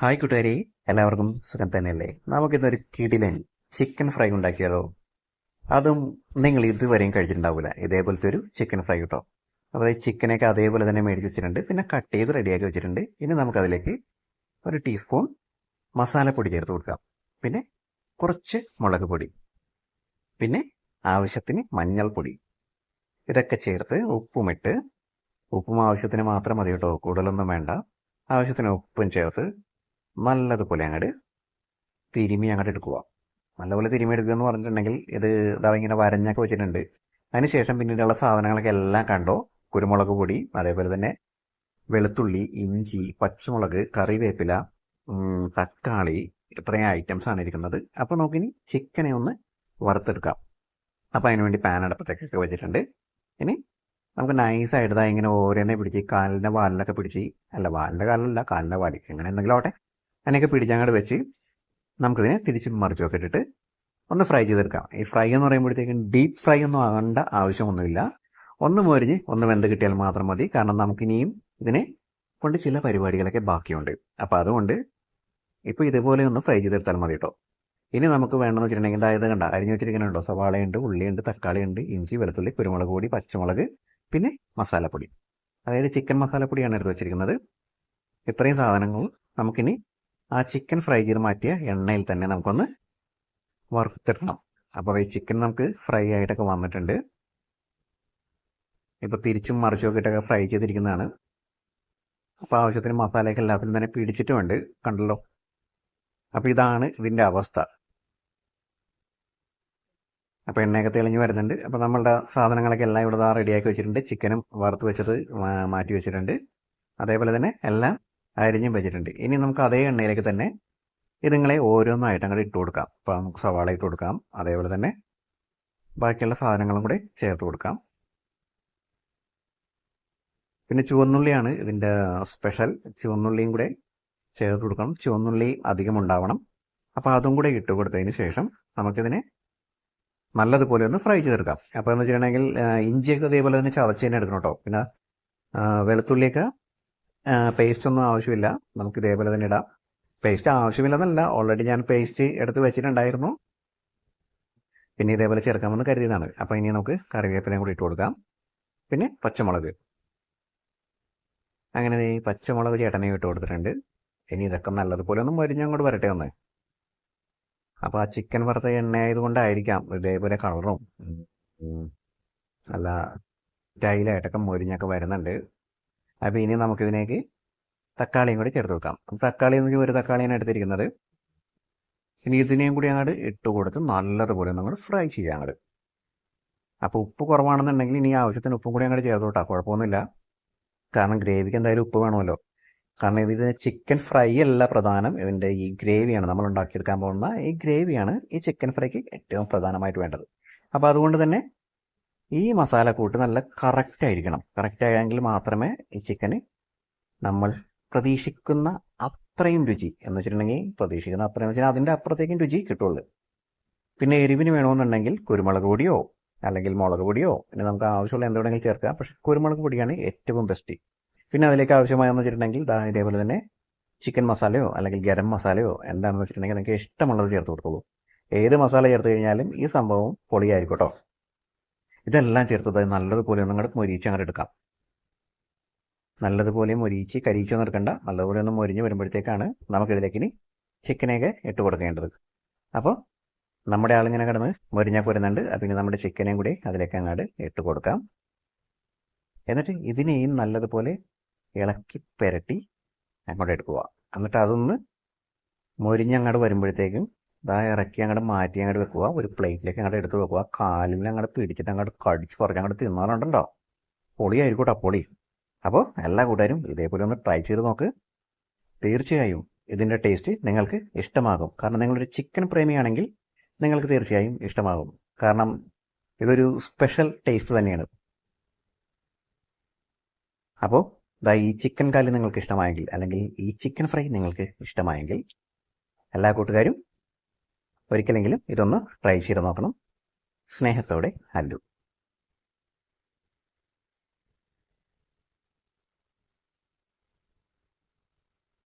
Hi കൂട്ടുകാരെ. എല്ലാവർക്കും സുഖം തന്നെയല്ലേ? നമുക്കിന്നൊരു കിടിലൻ ചിക്കൻ ഫ്രൈ ഉണ്ടാക്കിയാലോ? അതും നിങ്ങൾ ഇതുവരെയും കഴിച്ചിട്ടുണ്ടാവില്ല ഇതേപോലത്തെ ഒരു ചിക്കൻ ഫ്രൈ കിട്ടോ അപ്പോൾ ഈ ചിക്കനൊക്കെ അതേപോലെ തന്നെ മേടിച്ച് വെച്ചിട്ടുണ്ട്. പിന്നെ കട്ട് ചെയ്ത് റെഡിയാക്കി വെച്ചിട്ടുണ്ട്. ഇനി നമുക്കതിലേക്ക് ഒരു ടീസ്പൂൺ മസാലപ്പൊടി ചേർത്ത് കൊടുക്കാം. പിന്നെ കുറച്ച് മുളക് പൊടി. പിന്നെ ആവശ്യത്തിന് മഞ്ഞൾപ്പൊടി. ഇതൊക്കെ ചേർത്ത് ഉപ്പുമിട്ട്. ഉപ്പും ആവശ്യത്തിന് മാത്രം മതി കേട്ടോ. കൂടുതലൊന്നും വേണ്ട. ആവശ്യത്തിന് ഉപ്പും ചേർത്ത് നല്ലതുപോലെ അങ്ങോട്ട് തിരുമി അങ്ങോട്ട് എടുക്കുക. നല്ലപോലെ തിരുമി എടുക്കുക എന്ന് പറഞ്ഞിട്ടുണ്ടെങ്കിൽ ഇത് ഇതാ ഇങ്ങനെ വരഞ്ഞൊക്കെ വെച്ചിട്ടുണ്ട്. അതിനുശേഷം പിന്നീടുള്ള സാധനങ്ങളൊക്കെ എല്ലാം കണ്ടോ? കുരുമുളക് പൊടി അതേപോലെ തന്നെ വെളുത്തുള്ളി ഇഞ്ചി പച്ചമുളക് കറിവേപ്പില തക്കാളി ഇത്രയും ഐറ്റംസ് ആണ് ഇരിക്കുന്നത്. അപ്പോൾ നമുക്കിനി ചിക്കനെ ഒന്ന് വറുത്തെടുക്കാം. അപ്പോൾ അതിന് വേണ്ടി പാൻ അടപ്പത്തേക്കൊക്കെ വെച്ചിട്ടുണ്ട്. ഇനി നമുക്ക് നൈസായിട്ട് ഇങ്ങനെ ഓരോന്നെ പിടിച്ച് കാലിന്റെ വാലിനൊക്കെ പിടിച്ച് അല്ല വാലിന്റെ കാലിലല്ല കാലിന്റെ വാലി എങ്ങനെ എന്തെങ്കിലും ആവട്ടെ. അതിനൊക്കെ പിടിച്ചങ്ങോട്ട് വെച്ച് നമുക്കിതിനെ തിരിച്ച് മറിച്ചൊക്കെ ഇട്ടിട്ട് ഒന്ന് ഫ്രൈ ചെയ്തെടുക്കാം. ഈ ഫ്രൈ എന്ന് പറയുമ്പോഴത്തേക്കും ഡീപ്പ് ഫ്രൈ ഒന്നും ആകേണ്ട ആവശ്യമൊന്നുമില്ല. ഒന്ന് മൊരിഞ്ഞ് ഒന്ന് വെന്ത് കിട്ടിയാൽ മാത്രം മതി. കാരണം നമുക്കിനിയും ഇതിനെ കൊണ്ട് ചില പരിപാടികളൊക്കെ ബാക്കിയുണ്ട്. അപ്പോൾ അതുകൊണ്ട് ഇപ്പോൾ ഇതുപോലെ ഒന്ന് ഫ്രൈ ചെയ്തെടുത്താൽ മതി കേട്ടോ ഇനി നമുക്ക് വേണമെന്ന് വെച്ചിട്ടുണ്ടെങ്കിൽ അതായത് കണ്ട അരിഞ്ഞു വെച്ചിരിക്കുന്നുണ്ടോ സവാളയുണ്ട് ഉള്ളിയുണ്ട് തക്കാളിയുണ്ട് ഇഞ്ചി വെളുത്തുള്ളി കുരുമുളക് പൊടി പച്ചമുളക് പിന്നെ മസാലപ്പൊടി. അതായത് ചിക്കൻ മസാലപ്പൊടിയാണ് എടുത്ത് വെച്ചിരിക്കുന്നത്. ഇത്രയും സാധനങ്ങൾ നമുക്കിനി ആ ചിക്കൻ ഫ്രൈ ചെയ്ത് മാറ്റിയ എണ്ണയിൽ തന്നെ നമുക്കൊന്ന് വറുത്തിടണം അപ്പോൾ ഈ ചിക്കൻ നമുക്ക് ഫ്രൈ ആയിട്ടൊക്കെ വന്നിട്ടുണ്ട്. ഇപ്പോൾ തിരിച്ചും മറിച്ചും ഒക്കെ ഫ്രൈ ചെയ്തിരിക്കുന്നതാണ്. അപ്പോൾ ആവശ്യത്തിന് മസാലയൊക്കെ എല്ലാത്തിലും തന്നെ പിടിച്ചിട്ടുമുണ്ട്. കണ്ടല്ലോ? അപ്പോൾ ഇതാണ് ഇതിന്റെ അവസ്ഥ. അപ്പോൾ എണ്ണയൊക്കെ തെളിഞ്ഞ് വരുന്നുണ്ട്. അപ്പോൾ നമ്മളുടെ സാധനങ്ങളൊക്കെ എല്ലാം ഇവിടെ റെഡിയാക്കി വെച്ചിട്ടുണ്ട്. ചിക്കനും വറുത്ത് വെച്ചത് മാറ്റി വെച്ചിട്ടുണ്ട്. അതേപോലെ തന്നെ എല്ലാം അരിഞ്ഞും വെച്ചിട്ടുണ്ട്. ഇനി നമുക്ക് അതേ എണ്ണയിലേക്ക് തന്നെ ഇതുങ്ങളെ ഓരോന്നായിട്ട് അങ്ങോട്ട് ഇട്ട് കൊടുക്കാം. അപ്പം നമുക്ക് സവാള ഇട്ട് കൊടുക്കാം. അതേപോലെ തന്നെ ബാക്കിയുള്ള സാധനങ്ങളും കൂടി ചേർത്ത് കൊടുക്കാം. പിന്നെ ചുവന്നുള്ളിയാണ് ഇതിന്റെ സ്പെഷ്യൽ. ചുവന്നുള്ളിയും കൂടെ ചേർത്ത് കൊടുക്കണം. ചുവന്നുള്ളി അധികം ഉണ്ടാവണം. അപ്പോൾ അതും കൂടെ ഇട്ട് കൊടുത്തതിന് ശേഷം നമുക്കിതിനെ നല്ലതുപോലെ ഒന്ന് ഫ്രൈ ചെയ്തെടുക്കാം. അപ്പോൾ എന്ന് വെച്ചിട്ടുണ്ടെങ്കിൽ ഇഞ്ചിയൊക്കെ അതേപോലെ തന്നെ ചതച്ച് തന്നെ എടുക്കണം കേട്ടോ. പിന്നെ വെളുത്തുള്ളിയൊക്കെ പേസ്റ്റ് ഒന്നും ആവശ്യമില്ല. നമുക്ക് ഇതേപോലെ തന്നെ ഇടാം. പേസ്റ്റ് ആവശ്യമില്ലെന്നല്ല ഓൾറെഡി ഞാൻ പേസ്റ്റ് എടുത്ത് വെച്ചിട്ടുണ്ടായിരുന്നു. പിന്നെ ഇതേപോലെ ചേർക്കാമെന്ന് കരുതിയതാണ്. അപ്പോൾ ഇനി നമുക്ക് കറിവേപ്പിലയും കൂടി ഇട്ട് കൊടുക്കാം. പിന്നെ പച്ചമുളക്. അങ്ങനെ ഈ പച്ചമുളക് ചേട്ടനെയും ഇട്ട് കൊടുത്തിട്ടുണ്ട്. ഇനി ഇതൊക്കെ നല്ലതുപോലെ ഒന്നും മരിഞ്ഞ് അങ്ങോട്ട് വരട്ടെ ഒന്ന്. അപ്പോൾ ആ ചിക്കൻ വറുത്ത എണ്ണ ആയതുകൊണ്ടായിരിക്കാം ഇതേപോലെ കളറും നല്ല സ്റ്റൈലായിട്ടൊക്കെ മൊരിഞ്ഞൊക്കെ വരുന്നുണ്ട്. അപ്പോൾ ഇനി നമുക്കിതിനേക്ക് തക്കാളിയും കൂടി ചേർത്ത് വെക്കാം. തക്കാളി എന്ന് ഒരു തക്കാളിയാണ് എടുത്തിരിക്കുന്നത്. ഇനി ഇതിനെയും കൂടി അങ്ങോട്ട് ഇട്ട് കൊടുത്ത് നല്ലതുപോലെ നമ്മൾ ഫ്രൈ ചെയ്യാം അങ്ങോട്ട് അപ്പോൾ ഉപ്പ് കുറവാണെന്നുണ്ടെങ്കിൽ ഇനി ആവശ്യത്തിന് ഉപ്പും കൂടി അങ്ങോട്ട് ചേർത്ത് വിട്ടാൽ കുഴപ്പമൊന്നുമില്ല. കാരണം ഗ്രേവിക്ക് എന്തായാലും ഉപ്പ് വേണമല്ലോ. കാരണം ഇതിന് ചിക്കൻ ഫ്രൈ അല്ല പ്രധാനം. ഇതിന്റെ ഈ ഗ്രേവിയാണ് നമ്മൾ ഉണ്ടാക്കിയെടുക്കാൻ പോകുന്ന ഈ ഗ്രേവിയാണ് ഈ ചിക്കൻ ഫ്രൈക്ക് ഏറ്റവും പ്രധാനമായിട്ട് വേണ്ടത്. അപ്പോൾ അതുകൊണ്ട് തന്നെ ഈ മസാല കൂട്ട് നല്ല കറക്റ്റ് ആയിരിക്കണം. കറക്റ്റ് ആയെങ്കിൽ മാത്രമേ ഈ ചിക്കന് നമ്മൾ പ്രതീക്ഷിക്കുന്ന അത്രയും രുചി എന്ന് വെച്ചിട്ടുണ്ടെങ്കിൽ പ്രതീക്ഷിക്കുന്ന അത്രയും വെച്ചാൽ അതിന്റെ അപ്പുറത്തേക്കും രുചി കിട്ടുള്ളൂ. പിന്നെ എരിവിന് വേണമെന്നുണ്ടെങ്കിൽ കുരുമുളക് പൊടിയോ അല്ലെങ്കിൽ മുളക് പൊടിയോ പിന്നെ നമുക്ക് ആവശ്യമുള്ള എന്തുവേണമെങ്കിലും ചേർക്കാം. പക്ഷെ കുരുമുളക് പൊടിയാണ് ഏറ്റവും ബെസ്റ്റ് പിന്നെ അതിലേക്ക് ആവശ്യമായെന്ന് വെച്ചിട്ടുണ്ടെങ്കിൽ ഇതേപോലെ തന്നെ ചിക്കൻ മസാലയോ അല്ലെങ്കിൽ ഗരം മസാലയോ എന്താണെന്ന് വെച്ചിട്ടുണ്ടെങ്കിൽ നിങ്ങൾക്ക് ഇഷ്ടമുള്ളത് ചേർത്ത് കൊടുക്കുള്ളൂ ഏത് മസാല ചേർത്ത് കഴിഞ്ഞാലും ഈ സംഭവം പൊളിയായിരിക്കും കേട്ടോ. ഇതെല്ലാം ചേർത്തത് നല്ലതുപോലെ ഒന്ന് അങ്ങോട്ട് മൊരിച്ച് അങ്ങോട്ട് എടുക്കാം. നല്ലതുപോലെ മൊരിച്ച് കരിച്ചൊന്നും എടുക്കണ്ട. നല്ലതുപോലെ ഒന്ന് മൊരിഞ്ഞ് വരുമ്പോഴത്തേക്കാണ് നമുക്കിതിലേക്ക് ഇനി ചിക്കനെയൊക്കെ ഇട്ട് കൊടുക്കേണ്ടത്. അപ്പോൾ നമ്മുടെ ആളിങ്ങനെ കിടന്ന് മൊരിഞ്ഞാൽ വരുന്നുണ്ട് അപ്പം ഇനി നമ്മുടെ ചിക്കനെയും കൂടി അതിലേക്ക് അങ്ങോട്ട് ഇട്ട് കൊടുക്കാം. എന്നിട്ട് ഇതിനെയും നല്ലതുപോലെ ഇളക്കി പെരട്ടി അങ്ങോട്ട് എടുക്കുക. എന്നിട്ട് അതൊന്ന് മൊരിഞ്ഞങ്ങോട്ട് വരുമ്പോഴത്തേക്കും ഇതാ ഇറക്കി അങ്ങോട്ട് മാറ്റി അങ്ങോട്ട് വെക്കുക. ഒരു പ്ലേറ്റിലേക്ക് അങ്ങോട്ട് എടുത്ത് വെക്കുക. കാലിൽ അങ്ങോട്ട് പിടിച്ചിട്ട് അങ്ങോട്ട് കടിച്ച് പറഞ്ഞ് അങ്ങോട്ട് തിന്നാറുണ്ടോ പൊളിയായിരിക്കൂട്ടാ കേട്ടോ പൊളി. അപ്പോൾ എല്ലാ കൂട്ടുകാരും ഇതേപോലെ ഒന്ന് ട്രൈ ചെയ്ത് നോക്ക്. തീർച്ചയായും ഇതിന്റെ ടേസ്റ്റ് നിങ്ങൾക്ക് ഇഷ്ടമാകും. കാരണം നിങ്ങളൊരു ചിക്കൻ പ്രേമിയാണെങ്കിൽ നിങ്ങൾക്ക് തീർച്ചയായും ഇഷ്ടമാകും. കാരണം ഇതൊരു സ്പെഷ്യൽ ടേസ്റ്റ് തന്നെയാണ്. അപ്പോൾ ദാ ഈ ചിക്കൻ കാലി നിങ്ങൾക്ക് ഇഷ്ടമായെങ്കിൽ അല്ലെങ്കിൽ ഈ ചിക്കൻ ഫ്രൈ നിങ്ങൾക്ക് ഇഷ്ടമായെങ്കിൽ എല്ലാ കൂട്ടുകാരും ഒരിക്കലെങ്കിലും ഇതൊന്ന് ട്രൈ ചെയ്ത് നോക്കണം. സ്നേഹത്തോടെ അല്ലു.